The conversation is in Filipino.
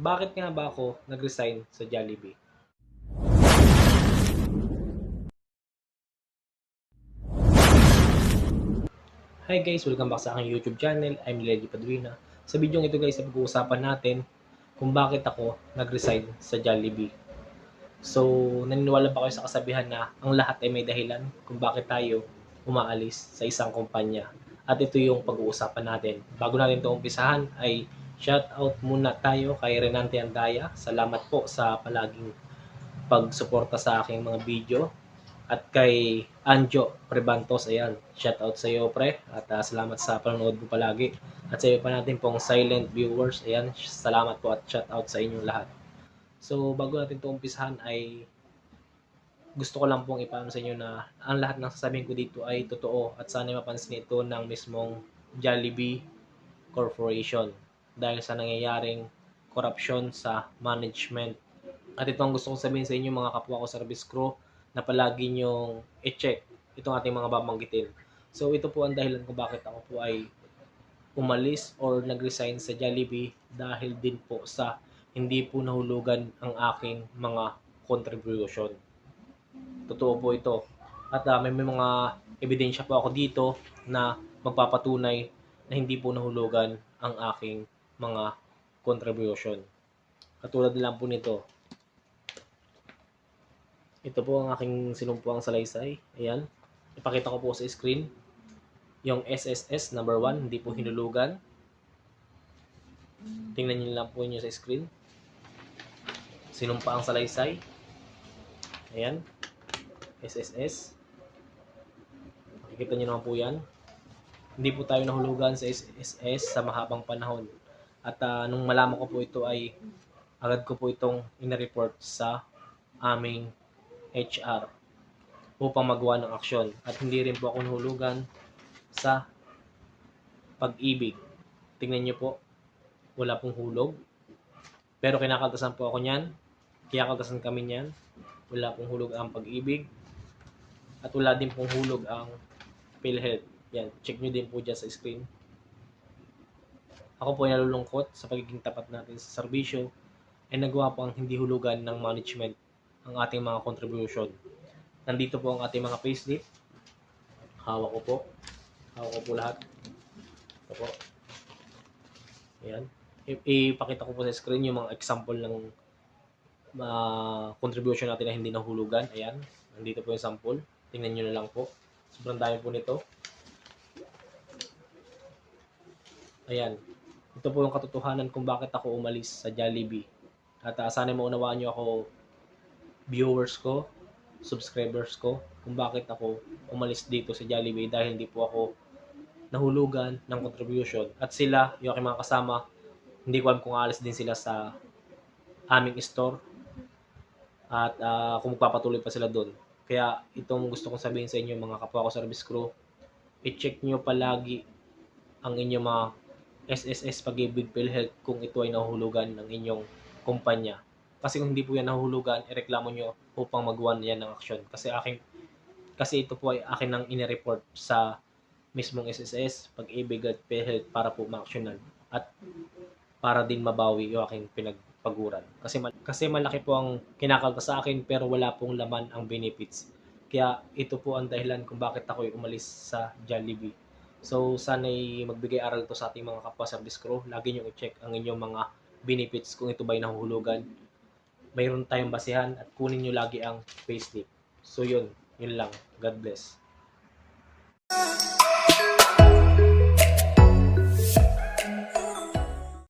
bakit nga ba ako nag-resign sa Jollibee? Hi guys, welcome back sa aking YouTube channel. I'm Lely Padrina. Sa video ito guys, pag-uusapan natin kung bakit ako nag-resign sa Jollibee. So, naniniwala ba kayo sa kasabihan na ang lahat ay may dahilan kung bakit tayo umaalis sa isang kumpanya? At ito yung pag-uusapan natin. Bago natin ito umpisahan ay shout out muna tayo kay Renante Andaya. Salamat po sa palaging pagsuporta sa aking mga video. At kay Anjo Prebantos, ayan, shout out sa iyo pre. At ah, salamat sa panonood mo palagi. At sa iyo pa natin pong silent viewers, ayan, salamat po at shout out sa inyong lahat. So, bago natin ito umpisahan ay gusto ko lang pong ipaalam sa inyo na ang lahat ng sasabihin ko dito ay totoo at sana mapansin ito ng mismong Jollibee Corporation dahil sa nangyayaring korupsyon sa management. At ito ang gusto kong sabihin sa inyo mga kapwa ko service crew na palagi nyong i-check itong ating mga babanggitin. So ito po ang dahilan kung bakit ako po ay umalis or nag-resign sa Jollibee dahil din po sa hindi po nahulugan ang aking mga contribution. Totoo po ito. At ah, may, may mga ebidensya po ako dito na magpapatunay na hindi po nahulugan ang aking mga contribution. Katulad lang po nito. Ito po ang aking sinumpuang salaysay. Ayan. Ipakita ko po sa screen. Yung SSS number 1, hindi po hinulugan. Tingnan niyo lang po niyo sa screen. Sinumpa ang salaysay. Ayan. SSS. Makikita niyo naman po yan. Hindi po tayo nahulugan sa SSS sa mahabang panahon. At ah, nung malaman ko po ito ay agad ko po itong ina-report sa aming HR upang magawa ng aksyon. At hindi rin po ako nahulugan sa pag-ibig. Tingnan niyo po, wala pong hulog. Pero kinakaltasan po ako niyan. Kinakaltasan kami niyan. Wala pong hulog ang pag-ibig. At wala din pong hulog ang PhilHealth. Yan, check nyo din po dyan sa screen. Ako po ay nalulungkot sa pagiging tapat natin sa serbisyo ay nagawa po ang hindi hulugan ng management ang ating mga contribution. Nandito po ang ating mga payslip. Hawak ko po. Hawak ko po lahat. Ito po. Ayan. I- ipakita ko po sa screen yung mga example ng uh, contribution natin na hindi nahulugan. Ayan. Nandito po yung sample. Tingnan nyo na lang po. Sobrang dami po nito. Ayan. Ito po yung katotohanan kung bakit ako umalis sa Jollibee. At uh, sana maunawaan nyo ako, viewers ko, subscribers ko, kung bakit ako umalis dito sa Jollibee dahil hindi po ako nahulugan ng contribution. At sila, yung aking mga kasama, hindi ko alam kung alis din sila sa aming store at ah, kung magpapatuloy pa sila doon. Kaya itong gusto kong sabihin sa inyo mga kapwa ko service crew, i-check nyo palagi ang inyong mga SSS Pag-ibig PhilHealth kung ito ay nahulugan ng inyong kumpanya. Kasi kung hindi po yan nahulugan, ireklamo nyo upang magawa yan ng aksyon. Kasi aking kasi ito po ay akin nang inireport sa mismong SSS, Pag-ibig at PhilHealth para po ma-actionan at para din mabawi yung aking pinagpaguran. Kasi, mal- kasi malaki po ang kinakalta sa akin pero wala pong laman ang benefits. Kaya ito po ang dahilan kung bakit ako umalis sa Jollibee. So, sana'y magbigay aral to sa ating mga kapwa service crew. Lagi nyo i-check ang inyong mga benefits kung ito ba'y nahuhulugan. Mayroon tayong basihan at kunin nyo lagi ang payslip. So, yun. Yun lang. God bless.